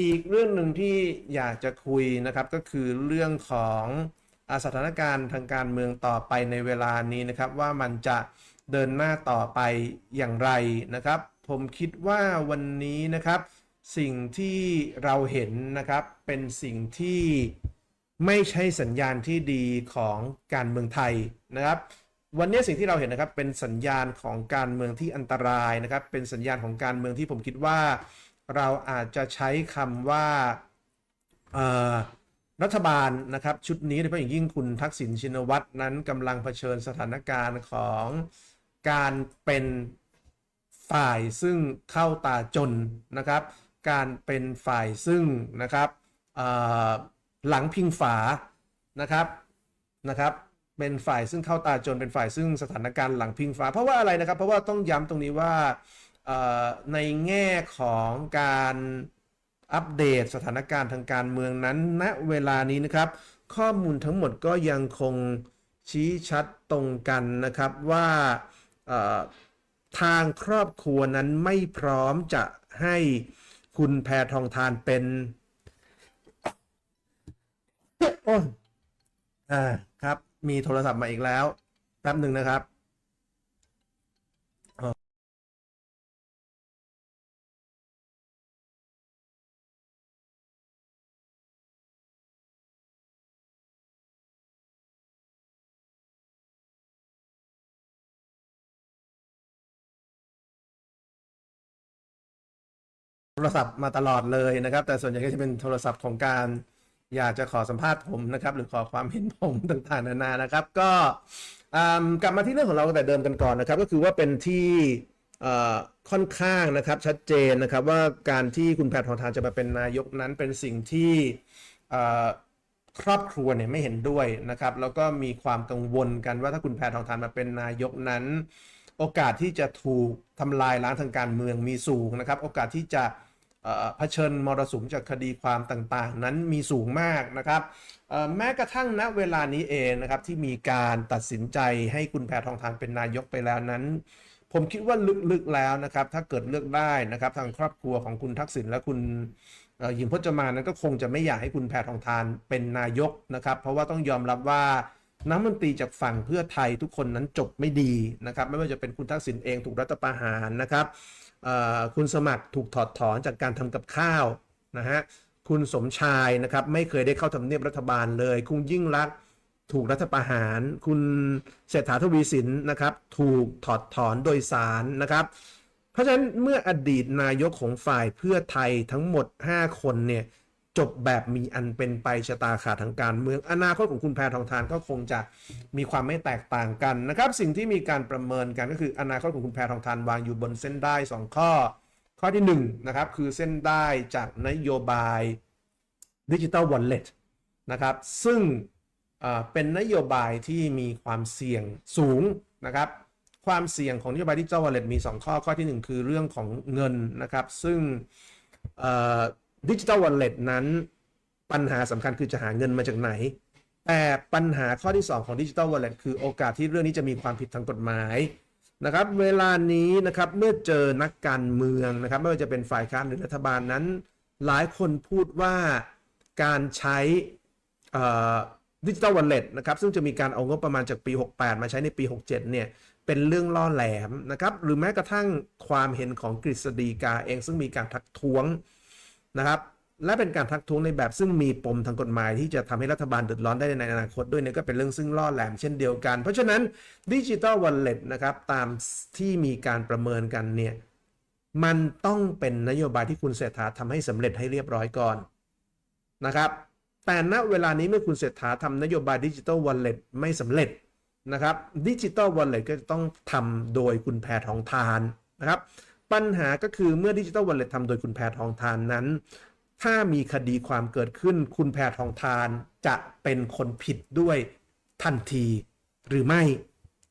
อีกเรื่องหนึ่งที่อยากจะคุยนะครับก็คือเรื่องของอสถานการณ์ทางการเมืองต่อไปในเวลานี้นะครับ ว่ามันจะเดินหน้าต่อไปอย่างไรนะครับ ผมคิดว่าวันนี้นะครับ สิ่งที่เราเห็นนะครับเป็นสิ่งที่ไม่ใช่สัญญาณที่ดีของการเมืองไทยนะครับ วันนี้สิ่งที่เราเห็นนะครับเป็นสัญญาณของการเมืองที่อันตรายนะครับ เป็นสัญญาณของการเมืองที่ผมคิดว่า เราอาจจะใช้คำว่ารัฐบาลนะครับชุดนี้โดยเฉพาะอย่างยิ่งคุณทักษิณชินวัตรนั้นกำลังเผชิญสถานการณ์ของการเป็นฝ่ายซึ่งเข้าตาจนนะครับ การเป็นฝ่ายซึ่งนะครับหลังพิงฝานะครับนะครับ เป็นฝ่ายซึ่งเข้าตาจนเป็นฝ่ายซึ่งสถานการณ์หลังพิงฝา เพราะว่าอะไรนะครับ เพราะว่าต้องย้ำตรงนี้ว่า ในแง่ของการอัปเดตสถานการณ์ทางการเมืองนั้นณเวลานี้นะครับ ข้อมูลทั้งหมดก็ยังคงชี้ชัดตรงกันนะครับว่าทางครอบครัวนั้นไม่พร้อมจะให้คุณแพทองทานเป็นโอ้ยอ่าครับ มีโทรศัพท์มาอีกแล้ว แป๊บหนึ่งนะครับ รศัพท์มาตลอดเลยนะครับ แต่ส่วนใหญ่ก็จะเป็นโทรศัพท์ของการอยากจะขอสัมภาษณ์ผมนะครับ หรือขอความเห็นผมต่างๆนานานะครับ ก็กลับมาที่เรื่องของเราแต่เดิมกันก่อนนะครับ ก็คือว่าเป็นที่ค่อนข้างนะครับชัดเจนนะครับว่าการที่คุณแพทองทานจะมาเป็นนายกนั้นเป็นสิ่งที่ครอบครัวเนี่ยไม่เห็นด้วยนะครับ แล้วก็มีความกังวลกันว่าถ้าคุณแพทองทานมาเป็นนายกนั้น โอกาสที่จะถูกทำลายล้างทางการเมืองมีสูงนะครับ โอกาสที่จะ เผชิญมรสุมจากคดีความต่างๆ นั้นมีสูงมากนะครับแม้กระทั่งณเวลานี้เองนะครับที่มีการตัดสินใจให้คุณแพทองทานเป็นนายกไปแล้วนั้น ผมคิดว่าลึกๆแล้วนะครับ ถ้าเกิดเลือกได้นะครับ ทางครอบครัวของคุณทักษิณและคุณเอ่อหญิงพจมานั้นก็คงจะไม่อยากให้คุณแพทองทานเป็นนายกนะครับ เพราะว่าต้องยอมรับว่านักมนตรีจากฝั่งเพื่อไทยทุกคนนั้นจบไม่ดีนะครับ ไม่ว่าจะเป็นคุณทักษิณเองถูกรัฐประหารนะครับ คุณสมัครถูกถอดถอนจากการทำกับข้าวนะฮะคุณสมชายนะครับไม่เคยได้เข้าทำเนียบรัฐบาลเลย คุณยิ่งรักถูกรัฐประหาร คุณเศรษฐาทวีสินนะครับถูกถอดถอนโดยสารนะครับ เพราะฉะนั้นเมื่ออดีตนายกของฝ่ายเพื่อไทยทั้งหมด 5 คนเนี่ย จบแบบมีอันเป็นไปชะตาขาดทางการเมือง อนาคตของคุณแพทองทานก็คงจะมีความไม่แตกต่างกันนะครับ สิ่งที่มีการประเมินกันก็คืออนาคตของคุณแพทองทานวางอยู่บนเส้นได้ 2 ข้อ ข้อที่1นะครับคือเส้นได้จากนโยบายดิจิ t a ลวอลเล็ตนะครับซึ่งเป็นนโยบายที่มีความเสี่ยงสูงนะครับความเสี่ยงของนโยบายดิจิทัลวอลเล็ตมี 2 ข้อข้อทีหนึ่1 คือเรื่องของเงินนะครับซึ่ง ดิจิทัลวอลเล็ตนั้นปัญหาสำคัญคือจะหาเงินมาจากไหน แต่ปัญหาข้อที่ 2 ของดิจิทัลวอลเล็ตคือโอกาสที่เรื่องนี้จะมีความผิดทางกฎหมายนะครับเวลานี้นะครับเมื่อเจอนักการเมืองนะครับไม่ว่าจะเป็นฝ่ายค้านหรือรัฐบาลนั้น หลายคนพูดว่าการใช้ดิจิ t a ลวอลเล็ตนะครับซึ่งจะมีการเอางบประมาณจากปี 68 มาใช้ในปี 67 เนี่ยเป็นเรื่องล่อแหลมนะครับหรือแม้กระทั่งความเห็นของกฤษฎีกาเองซึ่งมีการทักท้วง นะครับและเป็นการทักท้วงในแบบซึ่งมีปมทางกฎหมายที่จะทำให้รัฐบาลเดือดร้อนได้ในอนาคตด้วยเนี่ยก็เป็นเรื่องซึ่งล่อแหลมเช่นเดียวกัน เพราะฉะนั้นดิจิ t a ลวอลเล็ตนะครับตามที่มีการประเมินกันเนี่ยมันต้องเป็นนโยบายที่คุณเศรษฐาทำให้สำเร็จให้เรียบร้อยก่อนนะครับแต่ณเวลานี้เมื่อคุณเศรษฐาทำนโยบายดิจิ t a ลวอลเล็ตไม่สำเร็จนะครับดิจิ t a ลวอลเล็ตก็จะต้องทำโดยคุณแพทองทานนะครับ ปัญหาก็คือเมื่อดิจิ t a ลวอลเล็ตทำโดยคุณแพทองทานนั้น ถ้ามีคดีความเกิดขึ้น คุณแพทองทานจะเป็นคนผิดด้วยทันทีหรือไม่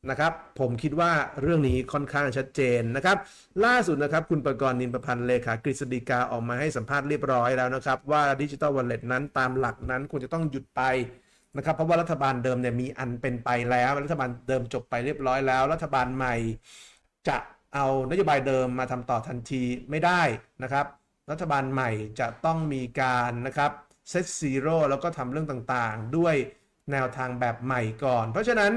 นะครับ ผมคิดว่าเรื่องนี้ค่อนข้างชัดเจนนะครับ ล่าสุดนะครับ คุณประกรณ์นินประพันธ์เลขากฤษฎีกาออกมาให้สัมภาษณ์เรียบร้อยแล้วนะครับ ว่าดิจิ t a ลวอลเล็ตนั้นตามหลักนั้นควรจะต้องหยุดไปนะครับเพราะว่ารัฐบาลเดิมเนี่ยมีอันเป็นไปแล้ว รัฐบาลเดิมจบไปเรียบร้อยแล้ว รัฐบาลใหม่จะ เอานโยบายเดิมมาทำต่อทันทีไม่ได้นะครับ รัฐบาลใหม่จะต้องมีการนะครับเซตซีโร่แล้วก็ทำเรื่องต่างๆ ด้วยแนวทางแบบใหม่ก่อน เพราะฉะนั้น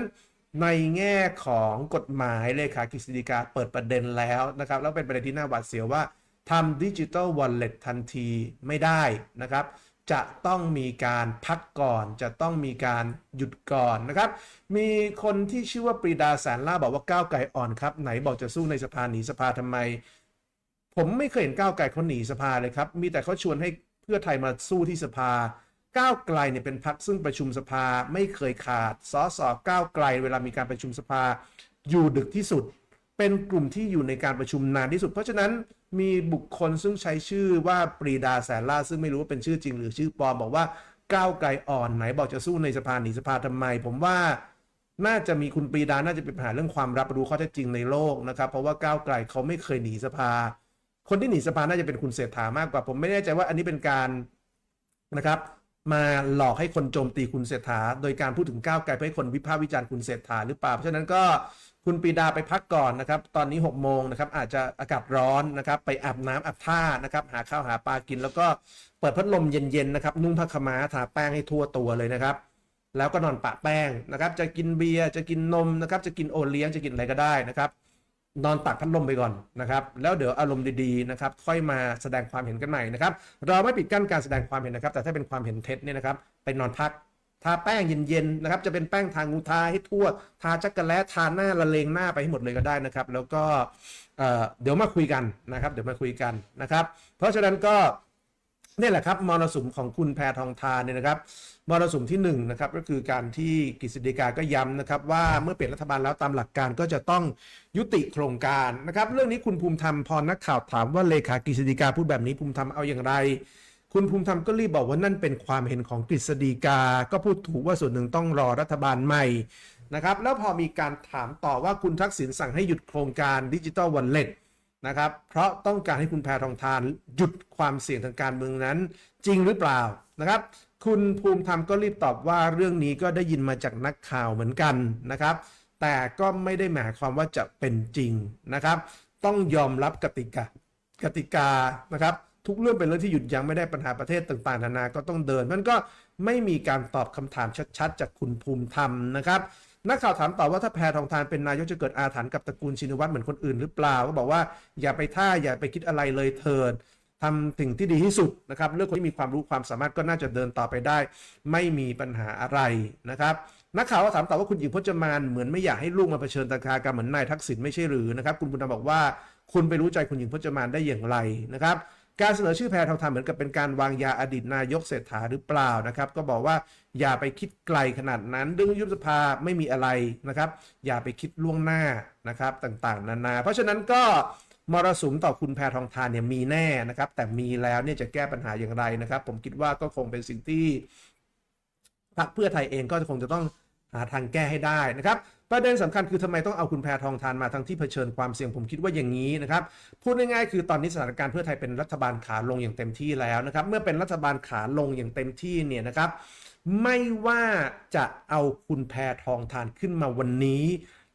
ในแง่ของกฎหมายเลขากฤษฎีกาเปิดประเด็นแล้วนะครับ แล้วเป็นประเด็นที่น่าหวาดเสียวว่าทำดิจิ t a ลวอลเล็ตทันทีไม่ได้นะครับ จะต้องมีการพักก่อน จะต้องมีการหยุดก่อนนะครับ มีคนที่ชื่อว่าปรีดาแสนล่าบอกว่าก้าวไกลอ่อนครับ ไหนบอกจะสู้ในสภาหนีสภาทำไม ผมไม่เคยเห็นก้าวไกลเขาหนีสภาเลยครับ มีแต่เขาชวนให้เพื่อไทยมาสู้ที่สภา ก้าวไกลเนี่ยเป็นพักซึ่งประชุมสภาไม่เคยขาดสสก้าวไกล เวลามีการประชุมสภาอยู่ดึกที่สุด เป็นกลุ่มที่อยู่ในการประชุมนานที่สุด เพราะฉะนั้นมีบุคคลซึ่งใช้ชื่อว่าปรีดาแสนล่าซึ่งไม่รู้ว่าเป็นชื่อจริงหรือชื่อปลอมบอกว่าก้าวไกลอ่อนไหนบอกจะสู้ในสภาหนีสภาทำไม ผมว่าน่าจะมีคุณปรีดาน่าจะเป็นปัญหาเรื่องความรับรู้ข้อเท็จจริงในโลกนะครับ เพราะว่าก้าวไกลเขาไม่เคยหนีสภา คนที่หนีสภาน่าจะเป็นคุณเศรษฐามากกว่า ผมไม่แน่ใจว่าอันนี้เป็นการนะครับ มาหลอกให้คนโจมตีคุณเศรษฐา โดยการพูดถึงก้าวไกลเพื่อให้คนวิพากษ์วิจารณ์คุณเศรษฐาหรือเปล่าเพราะฉะนั้นก็ คุณปีดาไปพักก่อนนะครับ ตอนนี้6โมงนะครับ อาจจะอากาศร้อนนะครับ ไปอาบน้ำอาบท่านะครับ หาข้าวหาปลากิน แล้วก็เปิดพัดลมเย็นๆนะครับ นุ่งผ้าขาวม้าทาแป้งให้ทั่วตัวเลยนะครับ แล้วก็นอนปะแป้งนะครับ จะกินเบียร์ จะกินนมนะครับ จะกินโอเลี้ยง จะกินอะไรก็ได้นะครับ นอนตักพัดลมไปก่อนนะครับ แล้วเดี๋ยวอารมณ์ดีๆนะครับ ค่อยมาแสดงความเห็นกันใหม่นะครับ เราไม่ปิดกั้นการแสดงความเห็นนะครับ แต่ถ้าเป็นความเห็นเท็จเนี่ยนะครับ ไปนอนพัก ทาแป้งเย็นๆนะครับ จะเป็นแป้งทางูทาให้ทั่ว ทาจักรแล้ทาหน้าละเลงหน้าไปให้หมดเลยก็ได้นะครับ แล้วก็เเดี๋ยวมาคุยกันนะครับ เดี๋ยวมาคุยกันนะครับ เพราะฉะนั้นก็นี่แหละครับมรสุมของคุณแพทองทานเนี่ยนะครับมรสุมที่1นงนะครับก็คือการที่กฤษฎีกาก็ย้ำนะครับ ว่าเมื่อเปลี่ยนรัฐบาลแล้วตามหลักการก็จะต้องยุติโครงการนะครับ เรื่องนี้คุณภูมิธรรมพอนักข่าวถามว่าเลขากฤษฎีกาพูดแบบนี้ภูมิธรรมเอาอย่างไร คุณภูมิธรรมก็รีบบอกว่านั่นเป็นความเห็นของกฤษฎีกา ก็พูดถูกว่าส่วนหนึ่งต้องรอรัฐบาลใหม่นะครับแล้วพอมีการถามต่อว่าคุณทักษิณสั่งให้หยุดโครงการดิจิ t a ลวอลเล็ตนะครับเพราะต้องการให้คุณแพทองทานหยุดความเสี่ยงทางการเมืองนั้นจริงหรือเปล่านะครับ คุณภูมิธรรมก็รีบตอบว่าเรื่องนี้ก็ได้ยินมาจากนักข่าวเหมือนกันนะครับ แต่ก็ไม่ได้หมายความว่าจะเป็นจริงนะครับ ต้องยอมรับกติกากติกานะครับ ทุกเรื่องเป็นเรื่องที่หยุดยั้งไม่ได้ปัญหาประเทศต่างๆนานาก็ต้องเดินมันก็ไม่มีการตอบคำถามชัดๆ จากคุณภูมิธรรมนะครับนักข่าวถามต่อว่าถ้าแพทองทานเป็นนายกจะเกิดอาถรรพ์กับตระกูลชินวัตรเหมือนคนอื่นหรือเปล่าก็บอกว่าอย่าไปท่าอย่าไปคิดอะไรเลยเถิดทำสิ่งที่ดีที่สุดนะครับเรื่องคนที่มีความรู้ความสามารถก็น่าจะเดินต่อไปได้ ไม่มีปัญหาอะไรนะครับนักข่าวก็ถามต่อว่าคุณหญิงพจมานเหมือนไม่อยากให้ลูกมาเผชิญตะคากรรมเหมือนนายทักษิณไม่ใช่หรือนะครับคุณบุญธรรมบอกว่า คุณไปรู้ใจคุณหญิงพจมานได้อย่างไรนะครับ การเสนอชื่อแพทองทานเหมือนกับเป็นการวางยาอดีตนายกเศรษฐาหรือเปล่านะครับ ก็บอกว่าอย่าไปคิดไกลขนาดนั้นเรื่องยุบสภาไม่มีอะไรนะครับ อย่าไปคิดล่วงหน้านะครับต่างๆ นานา เพราะฉะนั้นก็มรสุมต่อคุณแพทองทานเนี่ยมีแน่นะครับ แต่มีแล้วเนี่ยจะแก้ปัญหาอย่างไรนะครับ ผมคิดว่าก็คงเป็นสิ่งที่พรรคเพื่อไทยเองก็คงจะต้องหาทางแก้ให้ได้นะครับ ประเด็นสำคัญคือทำไมต้องเอาคุณแพทองทานมาทั้งที่เผชิญความเสี่ยงผมคิดว่าอย่างนี้นะครับพูดง่ายๆคือตอนนี้สถานการณ์เพื่อไทยเป็นรัฐบาลขาลงอย่างเต็มที่แล้วนะครับเมื่อเป็นรัฐบาลขาลงอย่างเต็มที่เนี่ยนะครับไม่ว่าจะเอาคุณแพทองทานขึ้นมาวันนี้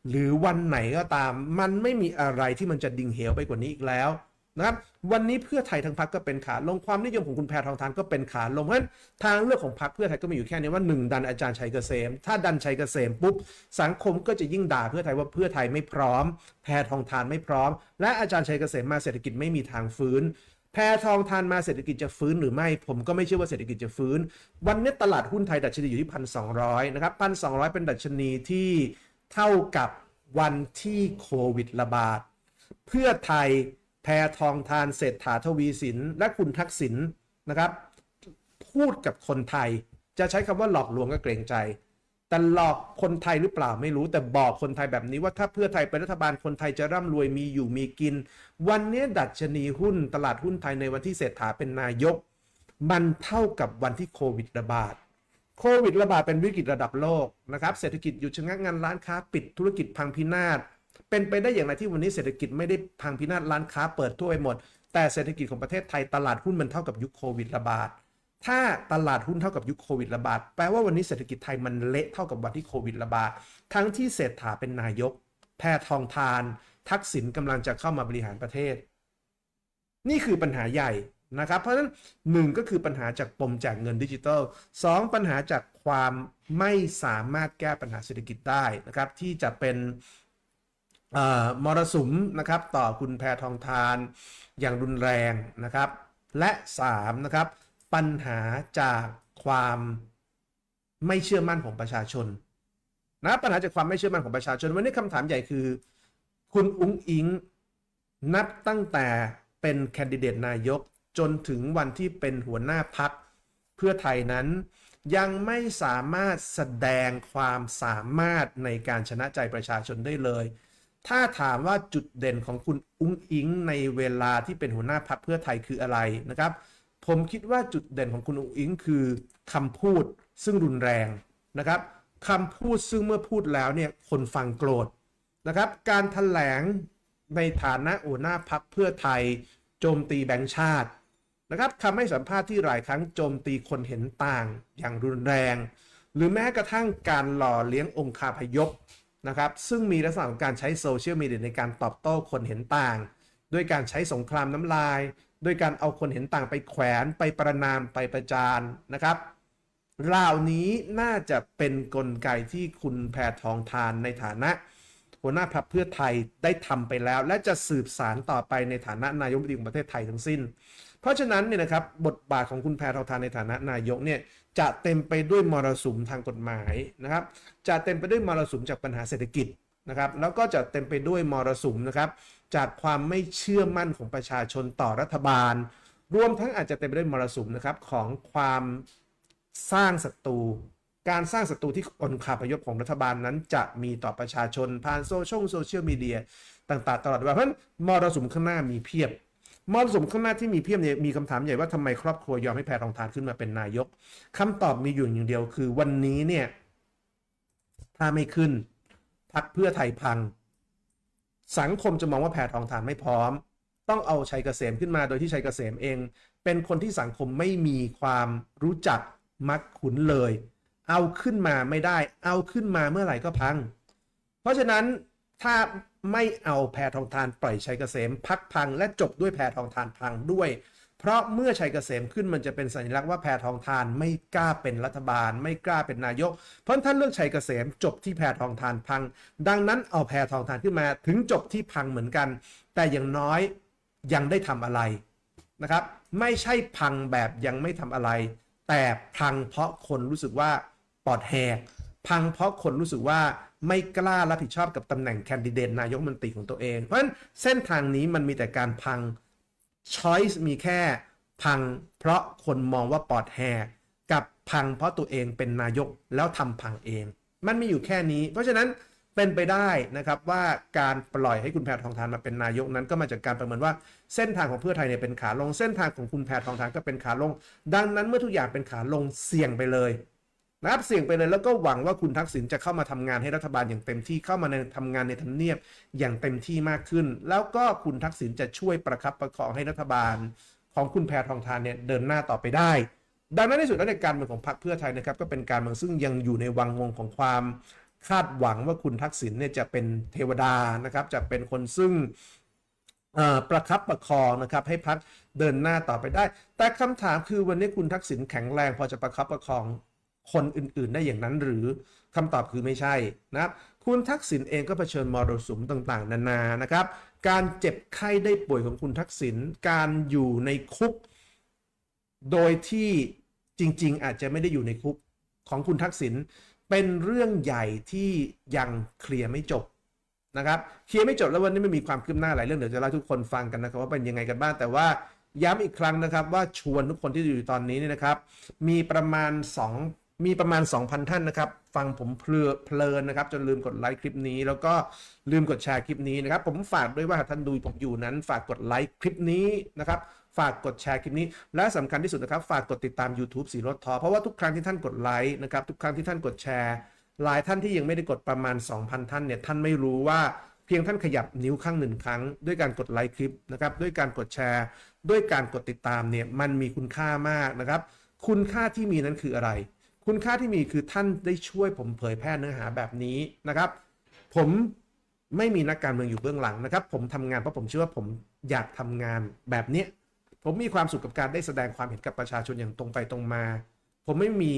หรือวันไหนก็ตาม มันไม่มีอะไรที่มันจะดิ่งเหวไปกว่านี้อีกแล้วนะครับ วันนี้เพื่อไทยทั้งพักก็เป็นขาลงความนิยมของคุณแพทองทานก็เป็นขาลงเพราะฉะนั้นทางเลือกของพักเพื่อไทยก็มีอยู่แค่นี้ว่าหนึ่งดันอาจารย์ชัยเกษม ถ้าดันชัยเกษมปุ๊บสังคมก็จะยิ่งด่าเพื่อไทยว่าเพื่อไทยไม่พร้อม แพทองทานไม่พร้อม และอาจารย์ชัยเกษมมาเศรษฐกิจไม่มีทางฟื้นแพทองทานมาเศรษฐกิจจะฟื้นหรือไม่ ผมก็ไม่เชื่อว่าเศรษฐกิจจะฟื้น วันนี้ตลาดหุ้นไทยดัชนีอยู่ที่พันสองนะครับพันสองเป็นดัชนีที่เท่ากับวันที่โควิดระบาด เพื่อไทย แพทองทานเศรษฐาทวีสิน และคุณทักษิณนะครับ พูดกับคนไทย จะใช้คำว่าหลอกลวงก็เกรงใจ แต่หลอกคนไทยหรือเปล่าไม่รู้แต่บอกคนไทยแบบนี้ว่าถ้าเพื่อไทยเป็นรัฐบาลคนไทยจะร่ำรวยมีอยู่มีกิน วันนี้ดัชนีหุ้นตลาดหุ้นไทยในวันที่เศรษฐาเป็นนายก มันเท่ากับวันที่โควิดระบาดโควิดระบาดเป็นวิกฤตระดับโลกนะครับเศรษฐกิจหยุดชะงักงานร้านค้าปิดธุรกิจพังพินาศ เป็นไปได้อย่างไรที่วันนี้เศรษฐกิจไม่ได้พังพินาศร้านค้าเปิดทั่วไปหมด แต่เศรษฐกิจของประเทศไทยตลาดหุ้นมันเท่ากับยุคโควิดระบาดถ้าตลาดหุ้นเท่ากับยุคโควิดระบาดแปลว่าวันนี้เศรษฐกิจไทยมันเละเท่ากับวันที่โควิดระบาดทั้งที่เศรษฐาเป็นนายก แพทองทาน ทักษิณกำลังจะเข้ามาบริหารประเทศ นี่คือปัญหาใหญ่นะครับ เพราะฉะนั้นหนึ่งก็คือปัญหาจากปมจากเงินดิจิทัลสองปัญหาจากความไม่สามารถแก้ปัญหาเศรษฐกิจได้นะครับ ที่จะเป็น มรสุมนะครับต่อคุณแพทองทานอย่างรุนแรงนะครับ และ3นะครับปัญหาจากความไม่เชื่อมั่นของประชาชนนะปัญหาจากความไม่เชื่อมั่นของประชาชน วันนี้คำถามใหญ่คือ คุณอุ้งอิง นับตั้งแต่เป็นแคนดิเดตนายกจนถึงวันที่เป็นหัวหน้าพักเพื่อไทยนั้น ยังไม่สามารถแสดงความสามารถในการชนะใจประชาชนได้เลย ถ้าถามว่าจุดเด่นของคุณอุ้งอิงในเวลาที่เป็นหัวหน้าพักเพื่อไทยคืออะไรนะครับ ผมคิดว่าจุดเด่นของคุณอุ้งอิงคือคำพูดซึ่งรุนแรงนะครับคำพูดซึ่งเมื่อพูดแล้วเนี่ยคนฟังโกรธนะครับ การถแถลงในฐานะหัวหน้าพักเพื่อไทย โจมตีแบงค์ชาตินะครับคำให้สัมภาษณ์ที่หลายครั้งโจมตีคนเห็นต่างอย่างรุนแรง หรือแม้กระทั่งการหล่อเลี้ยงองคาพยพ นะครับ ซึ่งมีลักษณะของการใช้โซเชียลมีเดียในการตอบโต้คนเห็นต่าง ด้วยการใช้สงครามน้ำลาย ด้วยการเอาคนเห็นต่างไปแขวนไปประนามไปประจานนะครับเหล่านี้น่าจะเป็นนกลไกที่คุณแพทองทานในฐานะ หัวหน้าพรรคเพื่อไทยได้ทำไปแล้ว และจะสืบสารต่อไปในฐานะนายกรัฐมนตรีของประเทศไทยทั้งสิ้น เพราะฉะนั้นเนี่ยนะครับบทบาทของคุณแพทองทานในฐานะนายกเนี่ยจะเต็มไปด้วยมรสุมทางกฎหมายนะครับจะเต็มไปด้วยมรสุมจากปัญหาเศรษฐกิจนะครับแล้วก็จะเต็มไปด้วยมรสุมนะครับจากความไม่เชื่อมั่นของประชาชนต่อรัฐบาล รวมทั้งอาจจะเต็มไปด้วยมรสุมนะครับของความสร้างศัตรูการสร้างศัตรูที่อนคาพยพของรัฐบาลนั้น จะมีต่อประชาชนผ่านโซเชียลโซเชียลมีเดียต่างๆ ตลอดเวลาเพราะฉะนั้นมรสุมข้างหน้ามีเพียบ มรสุมข้างหน้าที่มีเพียบเนี่ยมีคำถามใหญ่ว่าทำไมครอบครัวยอมให้แพทองทานขึ้นมาเป็นนายกคำตอบมีอยู่อย่างเดียวคือวันนี้เนี่ย ถ้าไม่ขึ้นพักเพื่อไทยพัง สังคมจะมองว่าแพรทองทานไม่พร้อม ต้องเอาชัยเกษมขึ้นมาโดยที่ชัยเกษมเอง เป็นคนที่สังคมไม่มีความรู้จักมักขุนเลย เอาขึ้นมาไม่ได้ เอาขึ้นมาเมื่อไหร่ก็พัง เพราะฉะนั้นถ้า ไม่เอาแพทองทานปล่อยชัยเกษมพักพังและจบด้วยแพทองทานพังด้วย เพราะเมื่อชัยเกษมขึ้นมันจะเป็นสัญลักษณ์ว่าแพทองทานไม่กล้าเป็นรัฐบาล ไม่กล้าเป็นนายก เพราะท่านเลือกชัยเกษมจบที่แพทองทานพัง ดังนั้นเอาแพทองทานขึ้นมาถึงจบที่พังเหมือนกัน แต่อย่างน้อยยังได้ทำอะไรนะครับไม่ใช่พังแบบยังไม่ทำอะไร แต่พังเพราะคนรู้สึกว่าปอดแหกพังเพราะคนรู้สึกว่า ไม่กล้ารับผิดชอบกับตำแหน่งแคนดิเดตนายกมนตรีของตัวเอง เพราะฉะนั้นเส้นทางนี้มันมีแต่การพัง choice มีแค่พังเพราะคนมองว่าปอดแหกกับพังเพราะตัวเองเป็นนายกแล้วทำพังเอง มันมีอยู่แค่นี้ เพราะฉะนั้นเป็นไปได้นะครับว่าการปล่อยให้คุณแพทองทานมาเป็นนายกนั้นก็มาจากการประเมินว่าเส้นทางของเพื่อไทยเนี่ยเป็นขาลงเส้นทางของคุณแพทองทานก็เป็นขาลง ดังนั้นเมื่อทุกอย่างเป็นขาลงเสี่ยงไปเลย นะครับเสี่ยงไปเลยแล้วก็หวังว่าคุณทักษิณจะเข้ามาทำงานให้รัฐบาลอย่างเต็มที่เข้ามาในทำงานในทำเนียบอย่างเต็มที่มากขึ้น แล้วก็คุณทักษิณจะช่วยประคับประคองให้รัฐบาล ของคุณแพทองทานเนี่ยเดินหน้าต่อไปได้ ดังนั้นในสุดแล้วในการเมืองของพรรคเพื่อไทยนะครับก็เป็นการเมืองซึ่งยังอยู่ในวังวงของความคาดหวังว่าคุณทักษิณเนี่ยจะเป็นเทวดานะครับจะเป็นคนซึ่งประคับประคองนะครับให้พักเดินหน้าต่อไปได้ แต่คำถามคือวันนี้คุณทักษิณแข็งแรงพอจะประคับประคอง คนอื่นๆ ได้อย่างนั้นหรือคำตอบคือไม่ใช่นะครับคุณทักษิณเองก็เผชิญมรสุมต่างๆ นานานะครับ การเจ็บไข้ได้ป่วยของคุณทักษิณการอยู่ในคุก โดยที่จริง ๆ อาจจะไม่ได้อยู่ในคุกของคุณทักษิณเป็นเรื่องใหญ่ที่ยังเคลียร์ไม่จบนะครับเคลียร์ไม่จบแล้ววันนี้ไม่มีความคืบหน้าหลายเรื่องเดี๋ยวจะเล่าทุกคนฟังกันนะครับว่าเป็นยังไงกันบ้างแต่ว่าย้ำอีกครั้งนะครับว่าชวนทุกคนที่อยู่ตอนนี้เนี่ยนะครับ มีประมาณ 2 มีประมาณ 2,000 ท่านนะครับ ฟังผมเพลิเพลินนะครับ จนลืมกดไลค์คลิปนี้ แล้วก็ลืมกดแชร์คลิปนี้นะครับ ผมฝากด้วยว่าท่านดูผมอยู่นั้น ฝากกดไลค์คลิปนี้นะครับ ฝากกดแชร์คลิปนี้ และสำคัญที่สุดนะครับ ฝากกดติดตาม YouTube สีรถทอเพราะว่าทุกครั้งที่ท่านกดไลค์นะครับ ทุกครั้งที่ท่านกดแชร์หลายท่านที่ยังไม่ได้กดประมาณ 2,000 ท่านเนี่ย ท่านไม่รู้ว่าเพียงท่านขยับนิ้วข้างหนึ่งครั้ง ด้วยการกดไลค์คลิปนะครับ ด้วยการกดแชร์ ด้วยการกดติดตามเนี่ย มันมีคุณค่ามากนะครับ คุณค่าที่มีนั้นคืออะไร คุณค่าที่มีคือท่านได้ช่วยผมเผยแพร่เนื้อหาแบบนี้นะครับ ผมไม่มีนักการเมืองอยู่เบื้องหลังนะครับ ผมทำงานเพราะผมเชื่อว่าผมอยากทำงานแบบเนี้ยผมมีความสุขกับการได้แสดงความเห็นกับประชาชนอย่างตรงไปตรงมา ผมไม่มี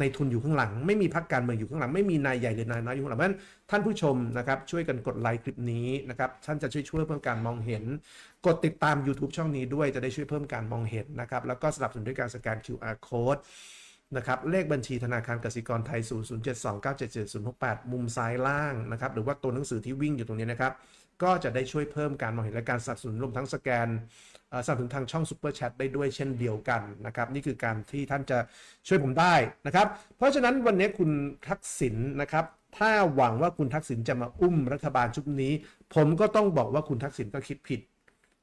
ในทุนอยู่ข้างหลัง ไม่มีพักการเมืองอยู่ข้างหลัง ไม่มีนายใหญ่หรือนายน้อยอยู่ข้างหลังเพราะฉะนั้นท่านผู้ชมนะครับช่วยกันกดไลค์คลิปนี้นะครับท่านจะช่วยช่วยเพิ่มการมองเห็น กดติดตาม YouTube ช่องนี้ด้วยจะได้ช่วยเพิ่มการมองเห็นนะครับแล้วก็สนับสนุนด้วยการสแกน QR code นะครับเลขบัญชีธนาคารกสิกรไทย 0072977068 มุมซ้ายล่างนะครับหรือว่าตัวหนังสือที่วิ่งอยู่ตรงนี้นะครับ ก็จะได้ช่วยเพิ่มการมองเห็นและการสับสนุนรวมทั้งสแกนสับสนุนทางช่อง Super Chat ได้ด้วยเช่นเดียวกันนะครับ นี่คือการที่ท่านจะช่วยผมได้นะครับ เพราะฉะนั้นวันนี้คุณทักษิณนะครับ ถ้าหวังว่าคุณทักษิณจะมาอุ้มรัฐบาลชุดนี้ ผมก็ต้องบอกว่าคุณทักษิณก็คิดผิด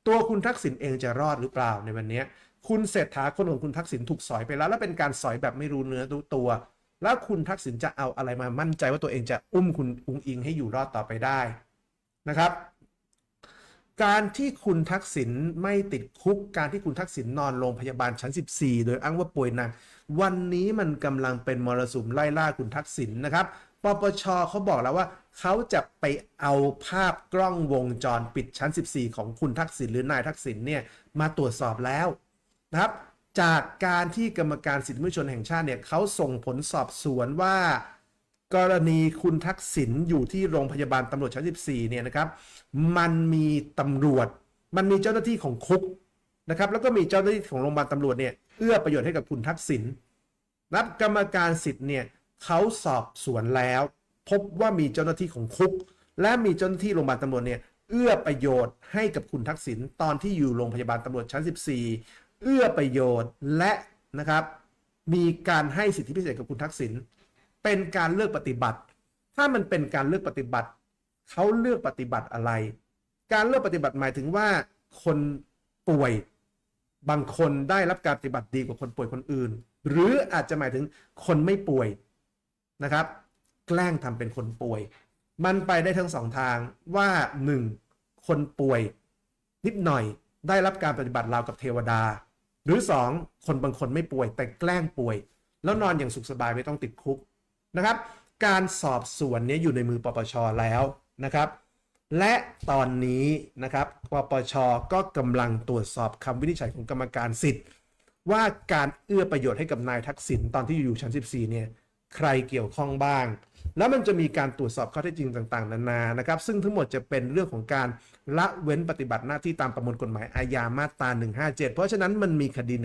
ตัวคุณทักษิณเองจะรอดหรือเปล่าในวันนี้ คุณเศรษฐาคนของคุณทักษิณถูกสอยไปแล้ว และเป็นการสอยแบบไม่รู้เนื้อรู้ตัว แล้วคุณทักษิณจะเอาอะไรมามั่นใจว่าตัวเองจะอุ้มคุณอุงอิงให้อยู่รอดต่อไปได้นะครับ การที่คุณทักษิณไม่ติดคุก การที่คุณทักษิณนอนโรงพยาบาลชั้น 14 โดยอ้างว่าป่วยหนัก วันนี้มันกำลังเป็นมรสุมไล่ล่าคุณทักษิณนะครับปปชเขาบอกแล้วว่าเขาจะไปเอาภาพกล้องวงจรปิดชั้น 14 ของคุณทักษิณหรือนายทักษิณเนี่ยมาตรวจสอบแล้ว นะครับ จากการที่กรรมการสิทธิมนุษยชนแห่งชาติเนี่ยเขาส่งผลสอบสวนว่า กรณีคุณทักษิณอยู่ที่โรงพยาบาลตำรวจชั้น 14 เนี่ยนะครับ มันมีตำรวจ มันมีเจ้าหน้าที่ของคุกนะครับ แล้วก็มีเจ้าหน้าที่ของโรงพยาบาลตำรวจเนี่ยเอื้อประโยชน์ให้กับคุณทักษิณนับกรรมการสิทธิ์เนี่ยเขาสอบสวนแล้ว พบว่ามีเจ้าหน้าที่ของคุก และมีเจ้าหน้าที่โรงพยาบาลตำรวจเนี่ยเอื้อประโยชน์ให้กับคุณทักษิณตอนที่อยู่โรงพยาบาลตำรวจชั้น 14 เอื้อประโยชน์และนะครับมีการให้สิทธิพิเศษกับคุณทักษิณเป็นการเลือกปฏิบัติ ถ้ามันเป็นการเลือกปฏิบัติ เขาเลือกปฏิบัติอะไร การเลือกปฏิบัติหมายถึงว่า คนป่วยบางคนได้รับการปฏิบัติดีกว่าคนป่วยคนอื่น หรืออาจจะหมายถึงคนไม่ป่วยนะครับ แกล้งทำเป็นคนป่วย มันไปได้ทั้งสองทางว่าหนึ่งคนป่วย นิดหน่อยได้รับการปฏิบัติราวกับเทวดา หรือสองคนบางคนไม่ป่วยแต่แกล้งป่วย แล้วนอนอย่างสุขสบายไม่ต้องติดคุกนะครับ การสอบสวนนี้อยู่ในมือปปชแล้วนะครับ และตอนนี้นะครับปปชก็กำลังตรวจสอบคำวินิจฉัยของกรรมการสิทธิ์ ว่าการเอื้อประโยชน์ให้กับนายทักษิณตอนที่อยู่ชั้น 14เนี่ยใครเกี่ยวข้องบ้าง แล้วมันจะมีการตรวจสอบข้อเท็จจริงต่างๆ นานานะครับ ซึ่งทั้งหมดจะเป็นเรื่องของการละเว้นปฏิบัติหน้าที่ตามประมวลกฎหมายอาญามาตรา 157 เพราะฉะนั้นมันมีคดี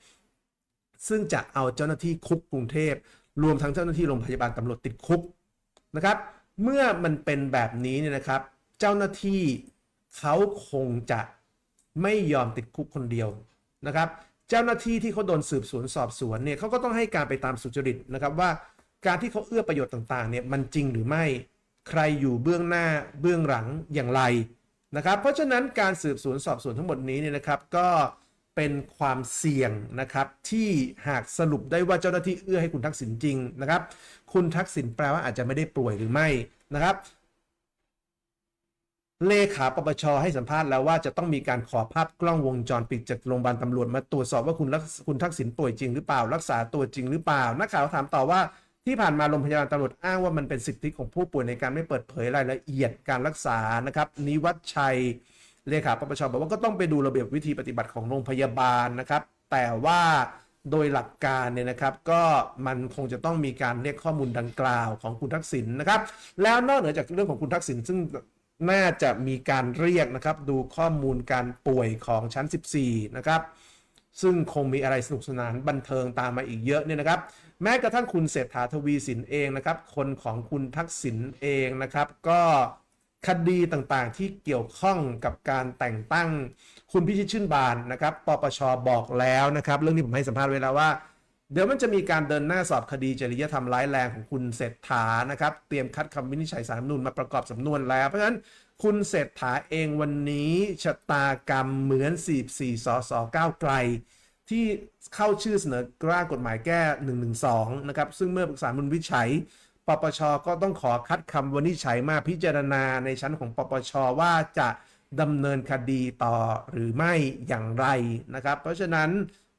157 ซึ่งจะเอาเจ้าหน้าที่คุกกรุงเทพ รวมทั้งเจ้าหน้าที่โรงพยาบาลตำรวจติดคุกนะครับ เมื่อมันเป็นแบบนี้เนี่ยนะครับ เจ้าหน้าที่เขาคงจะไม่ยอมติดคุกคนเดียวนะครับ เจ้าหน้าที่ที่เขาโดนสืบสวนสอบสวนเนี่ยเขาก็ต้องให้การไปตามสุจริตนะครับว่า การที่เขาเอื้อประโยชน์ต่างๆเนี่ยมันจริงหรือไม่ใครอยู่เบื้องหน้าเบื้องหลังอย่างไรนะครับ เพราะฉะนั้นการสืบสวนสอบสวนทั้งหมดนี้เนี่ยนะครับ ก็เป็นความเสี่ยงนะครับที่หากสรุปได้ว่าเจ้าหน้าที่เอื้อให้คุณทักษิณจริงนะครับ คุณทักษิณแปลว่าอาจจะไม่ได้ป่วยหรือไม่นะครับ เลขาปปชให้สัมภาษณ์แล้วว่าจะต้องมีการขอภาพกล้องวงจรปิดจากโรงพยาบาลตำรวจมาตรวจสอบว่าคุณรักคุณทักษิณป่วยจริงหรือเปล่า รักษาตัวจริงหรือเปล่านักข่าวถามต่อว่า ที่ผ่านมาโรงพยาบาลตำรวจอ้างว่ามันเป็นสิทธิของผู้ป่วยในการไม่เปิดเผยรายละเอียดการรักษานะครับ นิวัฒชัยเลขาปปชบอกว่าก็ต้องไปดูระเบียบวิธีปฏิบัติของโรงพยาบาลนะครับ แต่ว่าโดยหลักการเนี่ยนะครับก็มันคงจะต้องมีการเรียกข้อมูลดังกล่าวของคุณทักษิณนะครับ แล้วนอกเหนือจากเรื่องของคุณทักษิณซึ่งน่าจะมีการเรียกนะครับดูข้อมูลการป่วยของชั้น 14 นะครับ ซึ่งคงมีอะไรสนุกสนานบันเทิงตามมาอีกเยอะเนี่ยนะครับ แม้กระทั่งคุณเศรษฐาทวีสินเองนะครับ คนของคุณทักษิณเองนะครับ ก็คดีต่างๆที่เกี่ยวข้องกับการแต่งตั้งคุณพิชิตชื่นบานนะครับ ปปชบอกแล้วนะครับ เรื่องนี้ผมให้สัมภาษณ์ไว้แล้วว่า เดี๋ยวมันจะมีการเดินหน้าสอบคดีจริยธรรมร้ายแรงของคุณเศรษฐานะครับ เตรียมคัดคำวินิจฉัยสารรัฐธรรมนูญมาประกอบสำนวนแล้ว เพราะฉะนั้นคุณเศรษฐาเองวันนี้ชะตากรรมเหมือน 44สสก้าวไกล ที่เข้าชื่อเสนอกร่างกฎหมายแก้ 112 นะครับ ซึ่งเมื่อปรึกษามุลวิจัย ปปช ก็ต้องขอคัดคำวินิจฉัยมาพิจารณาในชั้นของปปช ว่าจะดำเนินคดีต่อหรือไม่อย่างไรนะครับ เพราะฉะนั้น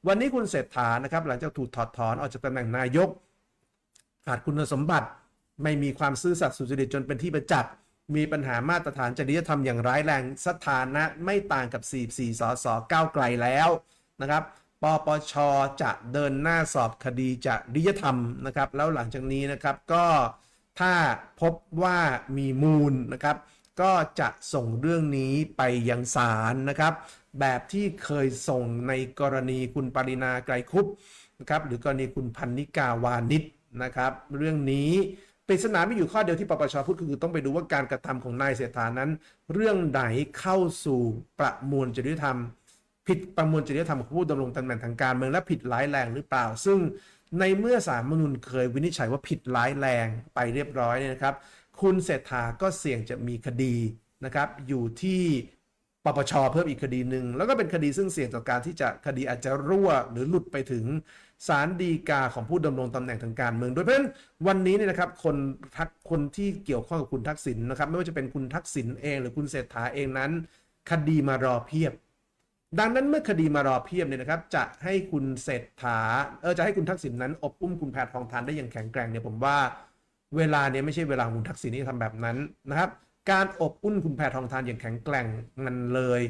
วันนี้คุณเศรษฐานะครับ หลังจากถูกถอดถอนออกจากตำแหน่งนายก ขาดคุณสมบัติ ไม่มีความซื่อสัตย์สุจริตจนเป็นที่ประจักษ์มีปัญหามาตรฐานจริยธรรมอย่างร้ายแรงสถานะไม่ต่างกับ 44สสก้าวไกลแล้วนะครับ ปปชจะเดินหน้าสอบคดีจริยธรรมนะครับ แล้วหลังจากนี้นะครับก็ถ้าพบว่ามีมูลนะครับ ก็จะส่งเรื่องนี้ไปยังศาลนะครับ แบบที่เคยส่งในกรณีคุณปรินาไกรคุปนะครับหรือกรณีคุณพันนิกาวานิชนะครับ เรื่องนี้ปริศนาไม่อยู่ข้อเดียวที่ปปชพูดคือต้องไปดูว่าการกระทำของนายเศรษฐานั้น เรื่องไหนเข้าสู่ประมวลจริยธรรม ผิดประมวลจริยธรรมของผู้ดำรงตำแหน่งทางการเมืองและผิดร้ายแรงหรือเปล่า ซึ่งในเมื่อสารมนุนเคยวินิจฉัยว่าผิดร้ายแรงไปเรียบร้อยเนี่ยนะครับ คุณเศรษฐาก็เสี่ยงจะมีคดีนะครับอยู่ที่ปปชเพิ่มอีกคดีหนึ่งแล้วก็เป็นคดีซึ่งเสี่ยงต่อการที่จะคดีอาจจะรั่วหรือหลุดไปถึงศาลฎีกาของผู้ดำรงตำแหน่งทางการเมืองโดยเพราะฉะนั้นวันนี้เนี่ยนะครับคนทักคนที่เกี่ยวข้องกับคุณทักษิณนะครับ ไม่ว่าจะเป็นคุณทักษิณเอง หรือคุณเศรษฐาเองนั้น คดีมารอเพียบ ดังนั้นเมื่อคดีมารอเพียบเนี่ยนะครับ จะให้คุณเศรษฐาเออจะให้คุณทักษิณนั้น อบอุ้มคุณแพทองทานได้อย่างแข็งแกร่งเนี่ยผมว่าเวลาเนี่ยไม่ใช่เวลาของคุณทักษิณที่จะทำแบบนั้นนะครับ การอบอุ้นคุณแพทองทานอย่างแข็งแกร่งมันเลย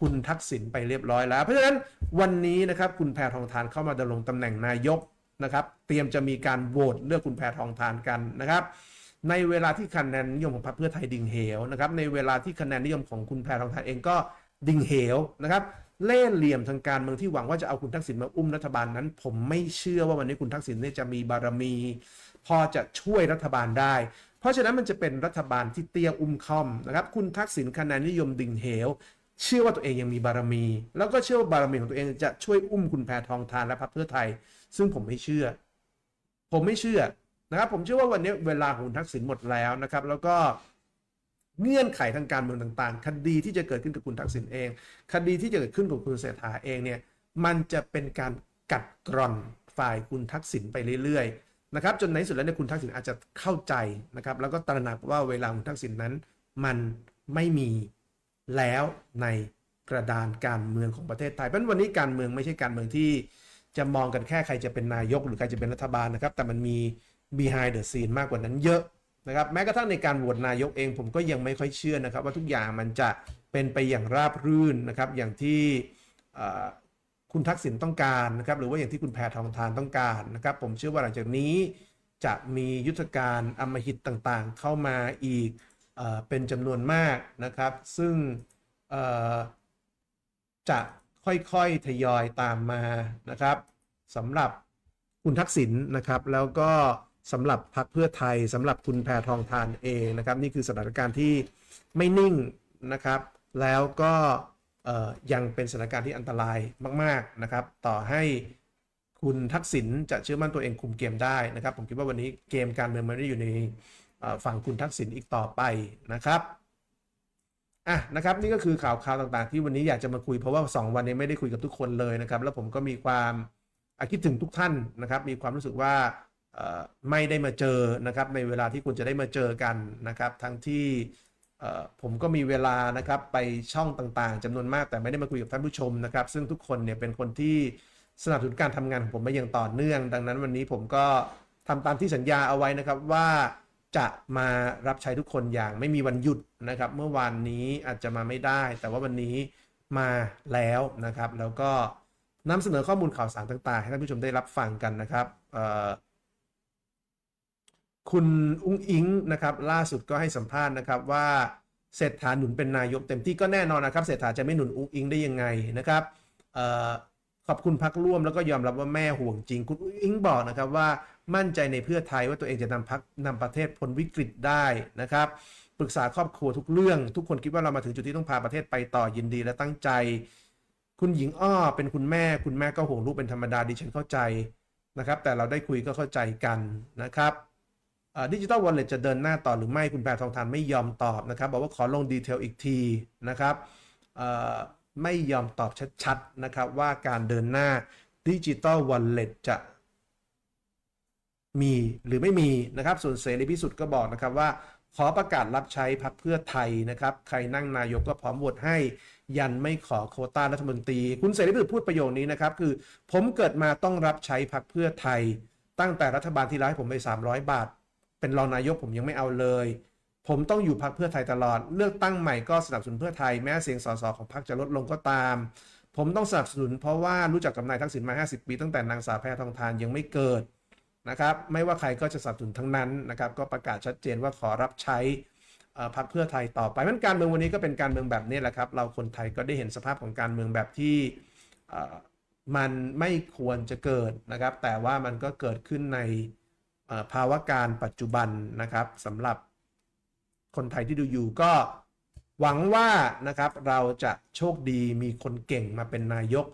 คุณทักษิณไปเรียบร้อยแล้ว เพราะฉะนั้นวันนี้นะครับคุณแพทองทานเข้ามาดำรงตำแหน่งนายกนะครับ เตรียมจะมีการโหวตเลือกคุณแพทองทานกันนะครับ ในเวลาที่คะแนนนิยมของพรรคเพื่อไทยดิ่งเหวนะครับในเวลาที่คะแนนนิยมของคุณแพทองทานเองก็ ดิ่งเหวนะครับเล่เหลี่ยมทางการเมืองที่หวังว่าจะเอาคุณทักษิณมาอุ้มรัฐบาลนั้น ผมไม่เชื่อว่าวันนี้คุณทักษิณเนี่ยจะมีบารมี พอจะช่วยรัฐบาลได้ เพราะฉะนั้นมันจะเป็นรัฐบาลที่เตี้ยอุ้มค่อมนะครับคุณทักษิณคะแนนนิยมดิ่งเหว เชื่อว่าตัวเองยังมีบารมี แล้วก็เชื่อว่าบารมีของตัวเองจะช่วยอุ้มคุณแพทองทานและพรรคเพื่อไทย ซึ่งผมไม่เชื่อ ผมไม่เชื่อนะครับผมเชื่อว่าวันนี้เวลาของคุณทักษิณหมดแล้วนะครับ แล้วก็ เงื่อนไขทางการเมืองต่างๆ คดีที่จะเกิดขึ้นกับคุณทักษิณเอง คดีที่จะเกิดขึ้นกับคุณเศรษฐาเองเนี่ยมันจะเป็นการกัดกร่อนฝ่ายคุณทักษิณไปเรื่อยๆนะครับจนในที่สุดแล้วเนี่ยคุณทักษิณอาจจะเข้าใจนะครับแล้วก็ตระหนักว่าเวลาของทักษิณนั้น มันไม่มีแล้วในกระดานการเมืองของประเทศไทยเพราะฉะนั้นวันนี้การเมืองไม่ใช่การเมืองที่จะมองกันแค่ใครจะเป็นนายกหรือใครจะเป็นรัฐบาลนะครับ แต่มันมี behind the scene มากกว่านั้นเยอะ นะครับแม้กระทั่งในการโหวตนายกเองผมก็ยังไม่ค่อยเชื่อนะครับ ว่าทุกอย่างมันจะเป็นไปอย่างราบรื่นนะครับ อย่างที่คุณทักษิณต้องการนะครับ หรือว่าอย่างที่คุณแพทองทานต้องการนะครับ ผมเชื่อว่าหลังจากนี้จะมียุทธการอำมหิตต่างๆ เข้ามาอีกเอเป็นจำนวนมากนะครับ ซึ่งจะค่อยๆทยอยตามมานะครับสำหรับคุณทักษิณนะครับแล้วก็ สำหรับพรรคเพื่อไทยสำหรับคุณแพทองทานเองนะครับ นี่คือสถานการณ์ที่ไม่นิ่งนะครับ แล้วก็ยังเป็นสถานการณ์ที่อันตรายมาก ๆนะครับ ต่อให้คุณทักษิณจะเชื่อมั่นตัวเองคุมเกมได้นะครับ ผมคิดว่าวันนี้เกมการเมืองมันไม่ได้อยู่ในฝั่งคุณทักษิณอีกต่อไปนะครับอะนะครับนี่ก็คือข่าวข่าวต่างๆ ที่วันนี้อยากจะมาคุยเพราะว่า 2 วันนี้ไม่ได้คุยกับทุกคนเลยนะครับ แล้วผมก็มีความคิดถึงทุกท่านนะครับ มีความรู้สึกว่า ไม่ได้มาเจอนะครับในเวลาที่ควรจะได้มาเจอกันนะครับทั้งที่ผมก็มีเวลานะครับไปช่องต่างๆจำนวนมากแต่ไม่ได้มาคุยกับท่านผู้ชมนะครับ ซึ่งทุกคนเนี่ยเป็นคนที่สนับสนุนการทำงานของผมมาอย่างต่อเนื่อง ดังนั้นวันนี้ผมก็ทำตามที่สัญญาเอาไว้นะครับว่าจะมารับใช้ทุกคนอย่างไม่มีวันหยุดนะครับ เมื่อวานนี้อาจจะมาไม่ได้ แต่ว่าวันนี้มาแล้วนะครับ แล้วก็นำเสนอข้อมูลข่าวสารต่าง ๆ ให้ท่านผู้ชมได้รับฟังกันนะครับเอ่อ คุณอุ้งอิงนะครับล่าสุดก็ให้สัมภาษณ์นะครับว่าเศรษฐาหนุนเป็นนายกเต็มที่ก็แน่นอนนะครับเศรษฐาจะไม่หนุนอุ้งอิงได้ยังไงนะครับออขอบคุณพักร่วมแล้วก็ยอมรับว่าแม่ห่วงจริง คุณอุ้งอิงบอกนะครับว่ามั่นใจในเพื่อไทยว่าตัวเองจะนำพักนำประเทศพ้นวิกฤตได้นะครับปรึกษาครอบครัวทุกเรื่อง ทุกคนคิดว่าเรามาถึงจุดที่ต้องพาประเทศไปต่อยินดีและตั้งใจ คุณหญิงอ้อเป็นคุณแม่ คุณแม่ก็ห่วงลูกเป็นธรรมดาดิฉันเข้าใจนะครับ แต่เราได้คุยก็เข้าใจกันนะครับ ดิจิ t a ลวอลเล็ตจะเดินหน้าต่อหรือไม่คุณแพทองทานไม่ยอมตอบนะครับ บอกว่าขอลงดีเทลอีกทีนะครับไม่ยอมตอบชัดๆนะครับว่าการเดินหน้าดิจิ t a ลวอลเล็ตจะมีหรือไม่มีนะครับ ส่วนเสรีพิสุทธิ์ก็บอกนะครับว่า ขอประกาศรับใช้พักเพื่อไทยนะครับ ใครนั่งนายกก็พร้อมโหวตให้ยันไม่ขอโควต้ารัฐมนตรี คุณเสรีพิสุทธิ์พูดประโยคนี้นะครับ คือผมเกิดมาต้องรับใช้พักเพื่อไทย ตั้งแต่รัฐบาลที่ร้ายผมไป 300 บาท เป็นรองนายกผมยังไม่เอาเลย ผมต้องอยู่พักเพื่อไทยตลอด เลือกตั้งใหม่ก็สนับสนุนเพื่อไทยแม้เสียงสสของพรรคจะลดลงก็ตาม ผมต้องสนับสนุนเพราะว่ารู้จักกับนายทักษิณมา 50 ปีตั้งแต่นางสาวแพทองทานยังไม่เกิดนะครับ ไม่ว่าใครก็จะสนับสนุนทั้งนั้นนะครับ ก็ประกาศชัดเจนว่าขอรับใช้พรรคเพื่อไทยต่อไปมันการเมืองวันนี้ก็เป็นการเมืองแบบนี้แหละครับ เราคนไทยก็ได้เห็นสภาพของการเมืองแบบที่มันไม่ควรจะเกิดนะครับ แต่ว่ามันก็เกิดขึ้นใน ภาวะการปัจจุบันนะครับสำหรับคนไทยที่ดูอยู่ก็หวังว่านะครับเราจะโชคดีมีคนเก่งมาเป็นนายก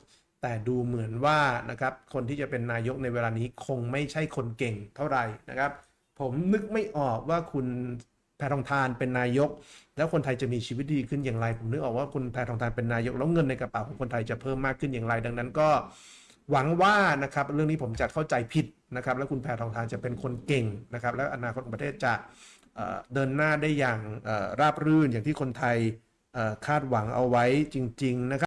แต่ดูเหมือนว่านะครับคนที่จะเป็นนายกในเวลานี้คงไม่ใช่คนเก่งเท่าไหร่นะครับ ผมนึกไม่ออกว่าคุณแพทองทานเป็นนายก แล้วคนไทยจะมีชีวิตดีขึ้นอย่างไร ผมนึกออกว่าคุณแพทองทานเป็นนายก แล้วเงินในกระเป๋าของคนไทยจะเพิ่มมากขึ้นอย่างไร ดังนั้นก็หวังว่านะครับเรื่องนี้ผมจะเข้าใจผิดนะครับ แล้วคุณแพทองทานจะเป็นคนเก่งนะครับ แล้วอนาคตของประเทศจะเดินหน้าได้อย่างราบรื่นอย่างที่คนไทยคาดหวังเอาไว้จริง ๆ นะครับ